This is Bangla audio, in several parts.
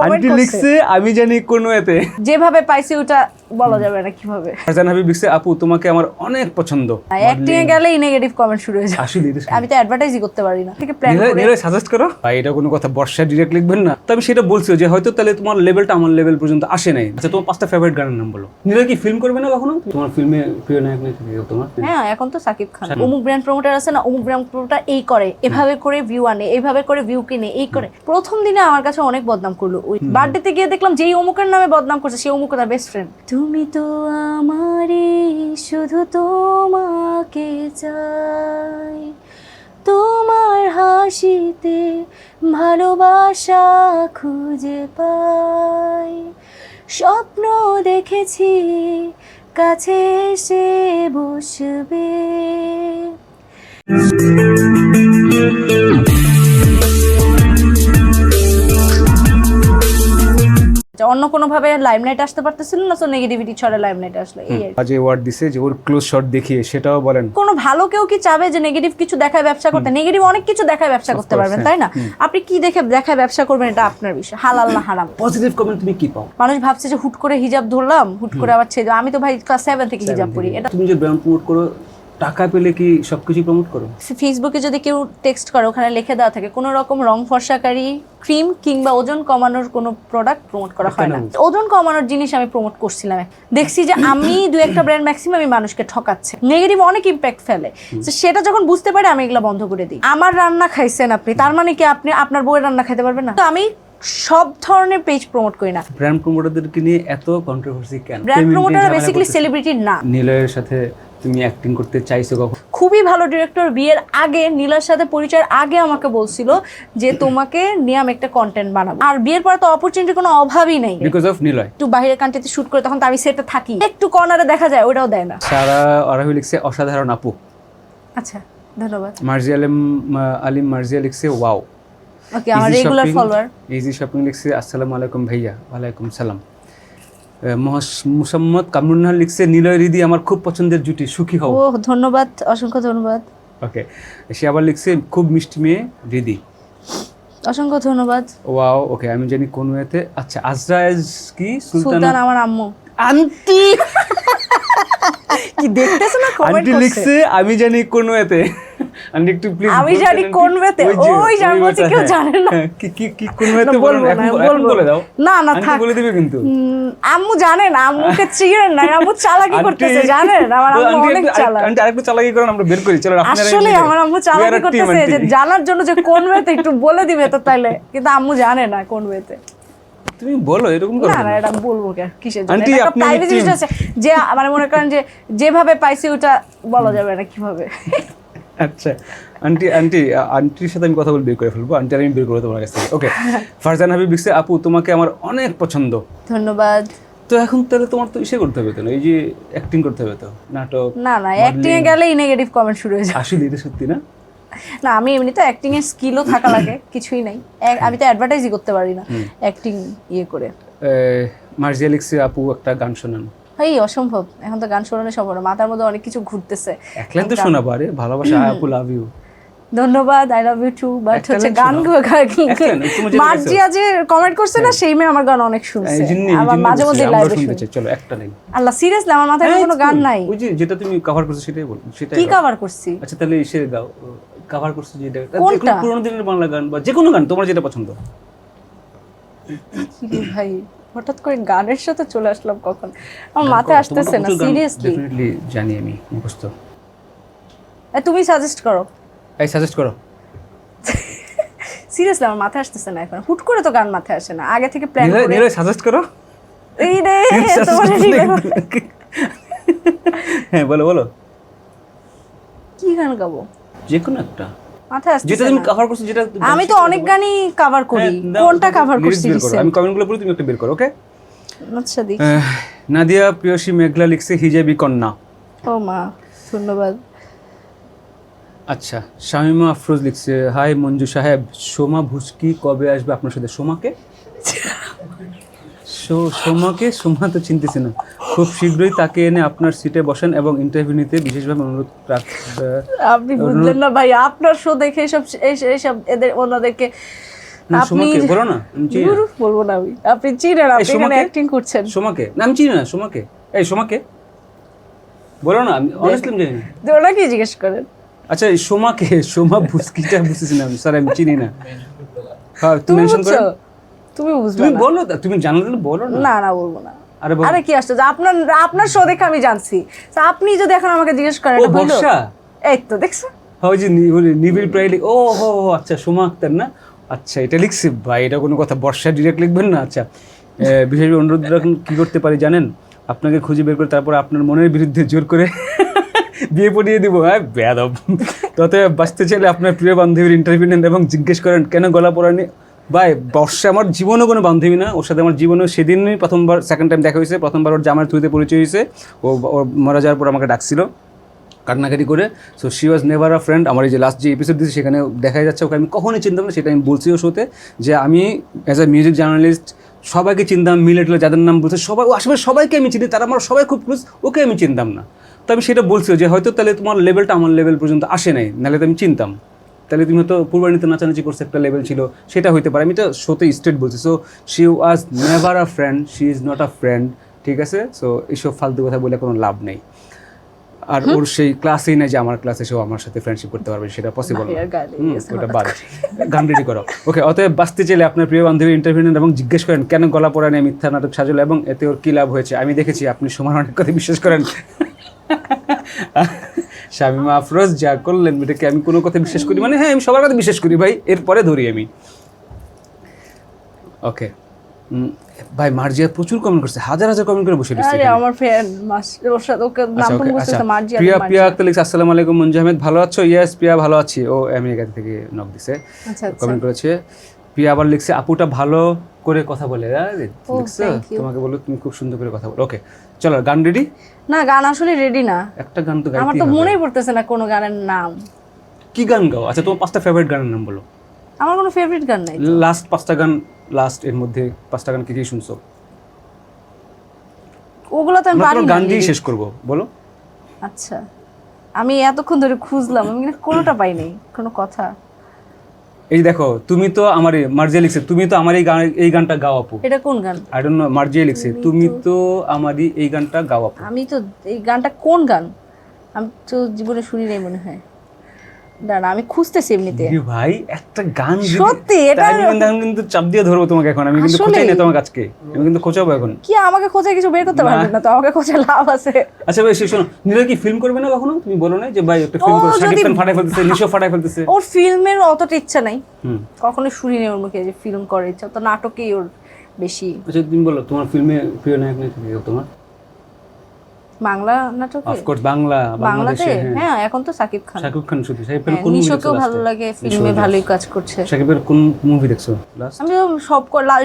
আন্টি লিখছে আমি জানি কোন এতে। যেভাবে পাইছি ওটা বলা যাবে না কীভাবে। ফারজান হাবিব লিখছে আপু তোমাকে আমার অনেক পছন্দ। অ্যাক্টিং এ গেলেই নেগেটিভ কমেন্ট শুরু হয়ে যায়। আসলে আমি তো অ্যাডভার্টাইজই করতে পারি না। থেকে প্ল্যান করে সাজেস্ট করো। ভাই এটা কোনো কথা বর্ষা ডিরেক্ট লিখবেন না। তো আমি সেটা বলছি যে হয়তো তাহলে তোমার লেভেলটা আমার লেভেল পর্যন্ত আসে নাই। আচ্ছা তোমার পাঁচটা ফেভারিট গানের নাম বলো। নিলয় কি ফিল্ম করবে না কখনো? তোমার ফিল্মে প্রিয় নায়ক নায়িকা তোমার? হ্যাঁ এখন তো সাকিব খান। অমুক ব্র্যান্ড প্রমোটার আছে না অমুক ব্র্যান্ড প্রমোটার এই করে। এভাবে করে ভিউ আনে এইভাবে করে ভিউ কিনে এই করে। প্রথম দিনে আমার কাছে অনেক বদনাম করল। ওই বার্থডেতে গিয়ে দেখলাম যেই অমুকের নামে বদনাম করছে সেই অমুক তার বেস্ট ফ্রেন্ড তুমি তো আমারই শুধু তোমাকে চাই। তোমার হাসিতে ভালোবাসা খুঁজে পাই। স্বপ্ন দেখেছি, কাছে এসে বসবে। আচ্ছা, অন্য কোনো ভাবে লাইমলাইট আসতে পারতেছিল না তো নেগেটিভিটি ছড়ে লাইমলাইট আসলো এই আর। আজ ওয়ার্ড দিছে যে ওর ক্লোজ শট দেখিয়ে সেটাও বলেন। কোনো ভালো কেউ কি চাবে যে নেগেটিভ কিছু দেখায় ব্যবসা করতে? নেগেটিভ অনেক কিছু দেখায় ব্যবসা করতে পারবেন তাই না? আপনি কি দেখে দেখায় ব্যবসা করবেন এটা আপনার বিষয় হালাল না হারাম? পজিটিভ কমেন্ট তুমি কি পাও? মানুষ ভাবছে যে হুট করে হিজাব ধরলাম হুট করে আবার ছেড়ে দিলাম। আমি তো ভাই ক্লাস সেভেন থেকে হিজাব পরি এটা তুমি যে ব্র্যান্ড প্রমোট করো টাকা পেলে কি সবকিছু প্রমোট করো? ফেসবুকে যদি কেউ টেক্সট করে ওখানে লিখে দেওয়া থাকে কোনো রকম রং ফর্সাকারী ক্রিম কিংবা ওজন কমানোর কোনো প্রোডাক্ট প্রমোট করা হয় না। ওজন কমানোর জিনিস আমি প্রমোট করছিলাম। দেখছি যে আমি দু একটা ব্র্যান্ড ম্যাক্সিমাম আমি মানুষকে ঠকাচ্ছে। নেগেটিভ অনেক ইম্প্যাক্ট ফেলে। তো সেটা যখন বুঝতে পারি আমি এগুলো বন্ধ করে দিই। আমার রান্না খাইছেন আপনি তার মানে কি আপনি আপনার বউয়ের রান্না খাইতে পারবেন না? তো আমি সব ধরনের পেজ প্রমোট করি না। ব্র্যান্ড প্রমোটারদেরকে নিয়ে এত কন্ট্রোভার্সি কেন? ব্র্যান্ড নিয়ে বেসিক্যালি সেলিব্রিটি না। নিলয়ের সাথে তুমি অ্যাক্টিং করতে চাইছো কখন? খুবই ভালো ডিরেক্টর বিয়ের আগে নীলার সাথে পরিচয়ের আগে আমাকে বলছিল যে তোমাকে নিয়ে আমি একটা কন্টেন্ট বানাবো। আর বিয়ের পরে তো অপরচুনিটি কোনো অভাবই নেই। Because of Niloy. একটু বাইরের কান্ট্রিতে শুট করে তখন তো আমি সেটে থাকি। একটু কর্নারে দেখা যায় ওটাও দেয় না। সারা আরাহি লিখছে অসাধারণ আপু। আচ্ছা ধন্যবাদ। মার্জি আলম আলিম মার্জিয়া লিখছে ওয়াও ওকে আমার রেগুলার ফলোয়ার ইজি শপিং লিখছে আসসালামু আলাইকুম ভাইয়া ওয়ালাইকুম সালাম। মুসাম্মদ কামরুন্নাহার লিখছে নিলয় রিদি আমার খুব পছন্দের জুটি সুখী হও। ও ধন্যবাদ অসংখ্য ধন্যবাদ। ওকে সে আবার লিখছে খুব মিষ্টি মেয়ে রিদি। অসংখ্য ধন্যবাদ। ওয়াও ওকে আমি জানি কোন ওয়েতে আচ্ছা আজরাজ কি? সুলতান আমার আম্মু। আন্টি! কি দেখতেছো না কমেন্ট আন্টি লিখছে আমি জানি কোন ওয়েতে আন্টি একটু প্লিজ আমি জানি কোন ওয়েতে ওই জানি বলছে কেউ জানে না। কি কি কি কোন ওয়েতে বলব? এখন বলে দাও। না না থাক। বলে দিবে কিন্তু। আম্মু জানেন আম্মুকে চিনেন না আম্মু চালাকি করতেছে জানেন? আমার আম্মু অনেক চালাক। আন্টি আরেকটু চালাকি করেন আমরা বের করি। চলো আপনারা আসলে আমার আম্মু চালাকি করতেছে যে জানার জন্য যে কোন ওয়েতে একটু বলে দিবে তো তাইলে। কিন্তু আম্মু জানে না কোন ওয়েতে তুমি বলো এরকম করো না এটা বলব কে? কিসের জন্য? আন্টি, আপনি আছে যে মানে মনে করেন যে যেভাবে পাইছি ওটা বলা যাবে না কীভাবে। আচ্ছা আন্টি আন্টি আন্টির সাথে আমি কথা বলে বের করে ফেলব। আন্টি আমি বের করব তোমার কাছ থেকে। ওকে ফারজান হাবিব আপু তোমাকে আমার অনেক পছন্দ। ধন্যবাদ। তো এখন তাহলে তোমার তো ইসে করতে হবে তো এই যে অ্যাক্টিং করতে হবে তো নাটক না না অ্যাক্টিং এ গেলেই নেগেটিভ কমেন্ট শুরু হয়ে যায় আসলে এটা সত্যি না? না আমি এমনিতে অ্যাক্টিং এর স্কিলও থাকা লাগে কিছুই নাই। আমি তো অ্যাডভার্টাইজই করতে পারি না অ্যাক্টিং ইয়ে করে। আহ, মার্জিয়া লিখছে আপু একটা গান শোনান। এই অসম্ভব। এখন তো গান শোনানো সম্ভব না মাথার মধ্যে অনেক কিছু ঘুরতেছে। একলেন তো শোনাবো আরে ভালোবাসা আপু লাভ ইউ ধন্যবাদ I love you too but হচ্ছে গান মার্জিয়া যে কমেন্ট করছে না সেই মেয়ে আমার গান অনেক শুনছে। আবার মাঝে মধ্যে লাইভে শুনতে শুনি। চাই চলো একটা লাইন। আল্লাহ সিরিয়াসলি আমার মাথায় কোনো গান নাই। ওই যে যেটা তুমি কভার করছ সেটাই বল সেটাই কি কভার করছি? আচ্ছা তাহলে এসে গাও কভার করছ যেটা। কোনটা? পুরোনো দিনের বাংলা গান বা যে কোনো গান তোমার যেটা পছন্দ। ভাই হঠাৎ করে গানের সাথে চলে আসলাম কখন? আমার মাথায় আসতেছে না সিরিয়াসলি ডেফিনেটলি জানি আমি মুখস্থ। তুমি সাজেস্ট করো। এই সাজেস্ট করো। সিরিয়াসলি আমার মাথায় আসতেছে না এখন। হুট করে তো গান মাথায় আসে না। আগে থেকে প্ল্যান করে নিলয় সাজেস্ট করো। এই রে তোমার। হ্যাঁ বলো বলো। কি গান গাবো? যে কোনো একটা। মাথায় যেটা আসতেছে তুমি না। কভার করছ যেটা আমি তো অনেক গানই কভার করি। হ্যাঁ, কোনটা কভার করছি। আমি কমেন্টগুলো পড়ি তুমি একটা বের করো ওকে আচ্ছা দেখি নাদিয়া প্রিয়সী মেঘলা লিখছে হিজাবি কন্যা। ও মা ধন্যবাদ। আচ্ছা শামিমা আফরোজ লিখছে হাই মঞ্জু সাহেব সোমা ভুসকি কবে আসবে আপনার সাথে? সোমাকে? সোমাকে সোমা তো চিনতেছি না। খুব শীঘ্রই তাকে এনে আপনার সিটে বসেন এবং ইন্টারভিউ নিতে বিশেষভাবে অনুরোধ আপনি বুঝলেন না ভাই আপনার শো দেখে এইসব এই- এইসব এদের ওনাদেরকে আপনি বলো না আমি চিনি না। বলব না আমি। আপনি চিনেন আপনি এখানে অ্যাক্টিং করছেন। সোমাকে? না আমি চিনি না সোমাকে। এই সোমাকে? বলো না আমি অনেস্টলি জানি না। ওনাকে জিজ্ঞেস করেন। আচ্ছা সোমাকে সোমা বুঝকিটা বুঝতেছি না স্যার আমি চিনি না। হ্যাঁ তুমি তুমি মেনশন করো তুমি বুঝবে তুমি না। বলো তা, তুমি জানলে তো বলো না। না না বলব না। আরে আরে কি আসছে? আপনার আপনার শো দেখে আমি জানছি। তো আপনি যদি এখন আমাকে জিজ্ঞেস করেন ও বর্ষা? এই তো দেখছ? হয় যে নি- নিবিড় প্রাইলি ও হো আচ্ছা সোমা আক্তার না? আচ্ছা এটা লিখছি। ভাই এটা কোনো কথা বর্ষা ডিরেক্ট লিখবেন না? আচ্ছা বিশেষ অনুরোধ রাখুন কি করতে পারি জানেন? আপনাকে খুঁজে বের করে তারপর আপনার মনের বিরুদ্ধে জোর করে বিয়ে পড়িয়ে দিব হ্যাঁ? বেয়াদব। তত বাঁচতে চাইলে আপনার প্রিয় বান্ধবীর ইন্টারভিউ নেন এবং জিজ্ঞেস করেন কেন গলা পড়ানি ভাই বর্ষে আমার জীবনও কোনো বান্ধবী না। ওর সাথে আমার জীবনেও সেদিনই প্রথমবার সেকেন্ড টাইম দেখা হয়েছে। প্রথমবার ওর জামার থ্রুতে পরিচয় হয়েছে। ও মারা যাওয়ার পর আমাকে ডাকছিল কান্নাকাটি করে। So she was never a friend আমার এই যে লাস্ট যে এপিসোড দিয়েছে, সেখানে দেখা যাচ্ছে ওকে। আমি কখনোই চিনতাম না, সেটা আমি বলছিও শোতে যে আমি অ্যাজ আ মিউজিক জার্নালিস্ট সবাইকে চিনতাম, মিলে টিলে যাদের নাম বলছে, সবাই, ও আশেপাশে সবাইকে আমি চিনি, তারা আমার সবাই খুব ক্লোজ ওকে আমি চিনতাম না। তো আমি সেটা বলছি যে হয়তো তাহলে তোমার লেভেলটা আমার লেভেল পর্যন্ত আসে নাই, নাহলে তো আমি চিনতাম। তাহলে তুমি হয়তো পূর্বাণীতে নাচানাচি করছে একটা লেভেল ছিল সেটা হইতে পারে। আমি তো শোতে স্টেট বলছি। So she was never a friend she is not a friend ঠিক আছে? সো এইসব ফালতু কথা বলে কোনো লাভ নেই। আর ওর সেই ক্লাসেই না যে আমার ক্লাসে সেও আমার সাথে ফ্রেন্ডশিপ করতে পারবে সেটা পসিবল ওটা বাদ গান রেডি করো। ওকে অতএব বাঁচতে চাইলে আপনার প্রিয় বান্ধবী ইন্টারভিউ নেন এবং জিজ্ঞেস করেন কেন গলা পড়া নিয়ে মিথ্যা নাটক সাজলো? এবং এতে ওর কী লাভ হয়েছে? আমি দেখেছি আপনি সমান অনেক কথা বিশ্বাস করেন। শামিমা আফরোজ যা করলেন এটাকে আমি কোনো কথা বিশ্বাস করি মানে হ্যাঁ আমি সবার কথা বিশ্বাস করি ভাই এরপরে ধরি আমি। ওকে ভাই মার্জিয়া প্রচুর কমেন্ট করছে হাজার হাজার কমেন্ট করে বসে আরে আমার ফ্রেন্ড ওর সাথে ওকে নাম আচ্ছা। তো ওকে মুখস্থ আচ্ছা প্রিয়া প্রিয়া আক্তার লিখছে আসসালামু আলাইকুম মঞ্জু আহমেদ ভালো আছো? ইয়েস প্রিয়া ভালো আছি। ও আমেরিকা থেকে নক দিছে। আচ্ছা আচ্ছা। কমেন্ট করেছে। প্রিয়া আবার লিখছে আপুটা ভালো করে কথা বলে। আরে, Oh, লিখছো. তোমাকে বলো তুমি খুব সুন্দর করে কথা বলো। ওকে চলো গান রেডি না গান আসলে রেডি না। একটা গান তো আমার তো মনেই পড়তেছে না কোনো গানের নাম। কি গান গাও? আচ্ছা তোমার পাঁচটা ফেভারিট গানের নাম বলো। আমার কোনো ফেভারিট গান নাই লাস্ট পাঁচটা গান লাস্ট এর মধ্যে পাঁচটা গান কি কি শুনছো? ওগুলো তো আমি পারি না গান দিয়ে শেষ করব বলো। আচ্ছা আমি এতক্ষণ ধরে খুঁজলাম আমি কোনোটা পাই নাই কোনো কথা। এই দেখো তুমি তো আমার মার্জিয়া লিখছে তুমি তো আমার এই গান এই গানটা গাও আপু এটা কোন গান? আই ডোন্ট নো মার্জিয়া লিখছে তুমি তো আমারই এই গানটা গাও আপু আমি তো এই গানটা কোন গান? আমি তো জীবনে শুনি নাই মনে হয়। দাঁড়া আমি খুঁজতেছি এমনিতে। ভাই একটা গান সত্যি, এটা- আমি কিন্তু- চাপ দিয়ে ধরবো তোমাকে এখন আমি কিন্তু? খোঁচাই না তোমাকে আজকে আমি কিন্তু খোঁচাবো এখন। কি আমাকে খোঁজে কিছু বের করতে পারবেন না তো? আমাকে খোঁজে লাভ আছে। আচ্ছা ভাই শোনো নীলা কি ফিল্ম করবে না কখনো? তুমি বলো না যে ভাই একটা ফিল্ম ও করো শাকিব খান ফাটাই ফেলতেছে নিশো ফাটাই ফেলতেছে। ওর ফিল্মের অতটা ইচ্ছা নাই। হুম। কখনো শুনি নাই ওর মুখে যে ফিল্ম করার ইচ্ছা তো নাটকেই ওর বেশি। আচ্ছা তুমি বলো তোমার ফিল্মে প্রিয় নায়ক নাকি তোমার? বাংলা নাটকে? অফকোর্স বাংলা বাংলাতে? হ্যাঁ। হ্যাঁ এখন তো সাকিব খান। শাকিব খান শুধু। হ্যাঁ, কোন নিশোকেও ভালো লাগে ফিল্মে ভালোই কাজ করছে। শাকিবের কোন মুভি দেখছ লাস্ট আমি তো সব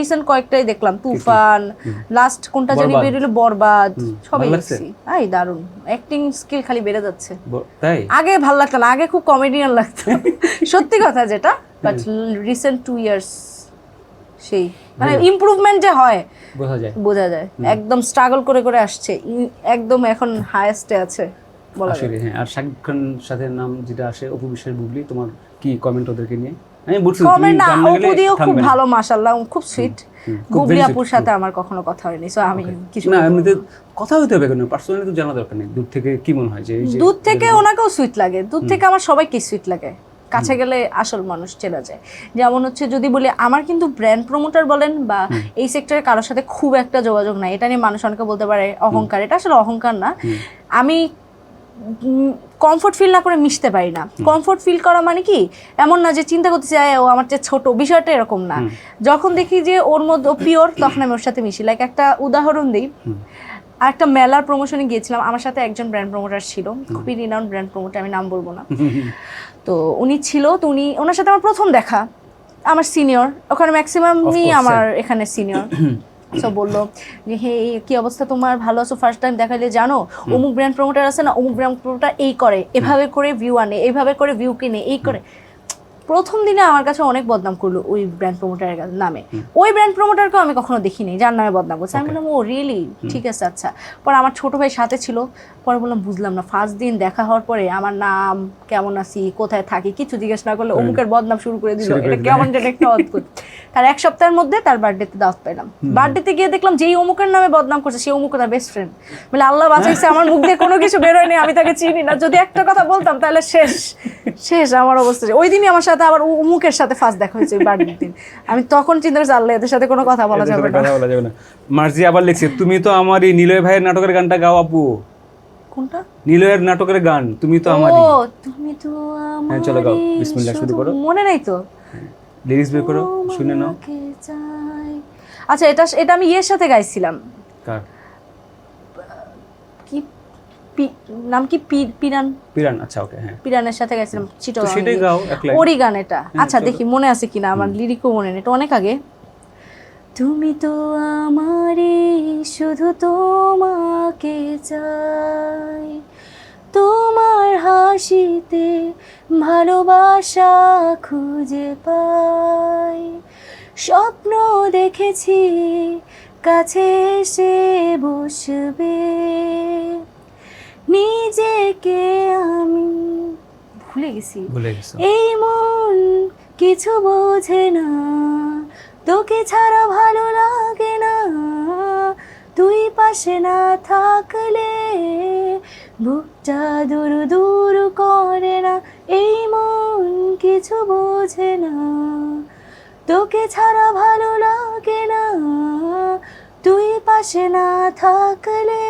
রিসেন্ট কয়েকটাই দেখলাম। তুফান লাস্ট কোনটা জানি বরবাদ। বেরোলো বরবাদ সবই দেখছি। আই দারুণ অ্যাক্টিং স্কিল খালি বেড়ে যাচ্ছে। তাই? আগে ভালো লাগতো না আগে খুব কমেডিয়ান লাগতো। সত্যি কথা যেটা বাট রিসেন্ট টু ইয়ার্স সেই। মানে ইমপ্রুভমেন্ট যে হয় বোঝা যায়। বোঝা যায়। একদম স্ট্রাগল করে করে আসছে। একদম এখন হায়েস্টে আছে বলা আসলে হ্যাঁ আর শাকিব খান সাথে নাম যেটা আসে অপু বিশ্বাস বুবলি তোমার কি কমেন্ট ওদেরকে নিয়ে? আমি বলছি কমেন্ট না গান না গেলে অপু দিয়েও খুব ভালো খুব সুইট বুবলি আপুর সাথে আমার কখনো কথা হয়নি সো আমি কিছু না এমনিতে কথা হইতে হবে কেন? পার্সোনালি তো জানা দরকার নেই। দূর থেকে কি মনে হয় যে দুধ থেকে ওনাকেও সুইট লাগে। দুধ থেকে আমার সবাইকে সুইট লাগে। কাছে গেলে আসল মানুষ চেনা যায়। যেমন হচ্ছে যদি বলি আমার কিন্তু ব্র্যান্ড প্রমোটার বলেন বা এই সেক্টরে কারোর সাথে খুব একটা যোগাযোগ নাই। এটা নিয়ে মানুষ অনেকে বলতে পারে অহংকার। এটা আসলে অহংকার না। আমি কমফোর্ট ফিল না করে মিশতে পারি না। কমফোর্ট ফিল করা মানে কি? এমন না যে চিন্তা করতে চাই ও আমার চেয়ে ছোট। বিষয়টা এরকম না। যখন দেখি যে ওর মধ্যে পিওর তখন আমি ওর সাথে মিশি। লাইক একটা উদাহরণ দিই। আর একটা মেলার প্রমোশনে গিয়েছিলাম। আমার সাথে একজন ব্র্যান্ড প্রমোটার ছিল। খুবই রিনাউন্ড ব্র্যান্ড প্রমোটার আমি নাম বলব না। তো উনি ছিল তো উনি ওনার সাথে আমার প্রথম দেখা। আমার সিনিয়র ওখানে ম্যাক্সিমামই আমার এখানে সিনিয়র সো বলল যে হে কি অবস্থা তোমার? ভালো আছো? ফার্স্ট টাইম দেখাইলে জানো? অমুক ব্র্যান্ড প্রমোটার আছে না অমুক ব্র্যান্ড প্রমোটার এই করে। এভাবে করে ভিউ আনে এইভাবে করে ভিউ কিনে এই করে। প্রথম দিনে আমার কাছে অনেক বদনাম করল ওই ব্র্যান্ড প্রমোটারের নামে। ওই ব্র্যান্ড প্রমোটারকেও আমি কখনো দেখিনি যার নামে বদনাম করছে। আমি বললাম ও রিয়েলি ঠিক আছে আচ্ছা। পরে আমার ছোট ভাই সাথে ছিল পরে বললাম বুঝলাম না। ফার্স্ট দিন দেখা হওয়ার পরে আমার নাম কেমন আছি? কোথায় থাকি? কিছু জিজ্ঞেস না করলে অমুকের বদনাম শুরু করে দিল। এটা কেমন যেন একটা অদ্ভুত। তার এক সপ্তাহের মধ্যে তার বার্থডেতে দাওয়াত পেলাম। বার্থডেতে গিয়ে দেখলাম যেই অমুকের নামে বদনাম করছে সেই অমুক তার বেস্ট ফ্রেন্ড বলে আল্লাহ বাঁচাইছে আমার মুখ দিয়ে কোনো কিছু বেরোয়নি আমি তাকে চিনি না। যদি একটা কথা বলতাম তাহলে শেষ। শেষ আমার অবস্থা। ওই দিনই আমার সাথে আবার উ- অমুকের সাথে ফার্স্ট দেখা হয়েছে বার্থডে দিন। আমি তখন চিন্তা করছি আল্লাহ এদের সাথে কোনো কথা বলা যাবে না। কথা বলা যাবে না। মার্জি আবার লিখছে তুমি তো আমার এই নিলয় ভাইয়ের নাটকের গানটা গাও আপু। কোনটা? নিলয়ের নাটকের গান তুমি তো আমার ও তুমি তো আমার হ্যাঁ, চলো গাও। বিসমিল্লাহ শুরু করো। মনে নেই তো? লিরিক্স বের করো শুনে নাও। আচ্ছা এটা এটা আমি ইয়ের সাথে গাইছিলাম। কার? কি নাম কি পিরান? পিরান আচ্ছা ওকে হ্যাঁ। পিরানের সাথে গাইছিলাম তো চিটগাং সেটাই গাও লাইন। গান এটা। আচ্ছা দেখি মনে আছে কিনা আমার লিরিকও মনে নেই এটা অনেক আগে। তুমি তো আমারই শুধু তোমাকে চাই। তোমার হাসিতে ভালোবাসা খুঁজে পাই। স্বপ্ন দেখেছি কাছে এসে বসবে। নিজেকে আমি। ভুলে গেছি। ভুলে গেছো। এই মন কিছু বোঝে না। তোকে ছাড়া ভালো লাগে না। তুই পাশে না থাকলে বুকটা দূর দূর করে না। এই মন কিছু বোঝে না। তোকে ছাড়া ভালো লাগে না। তুই পাশে না থাকলে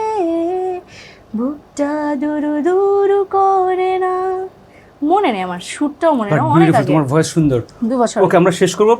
বুকটা দুরু দুরু করে না। মনে নেই আমার সুরটাও মনে নেই অনেক আগে। তোমার ভয়েস সুন্দর। দু বছর ওকে আমরা শেষ করব।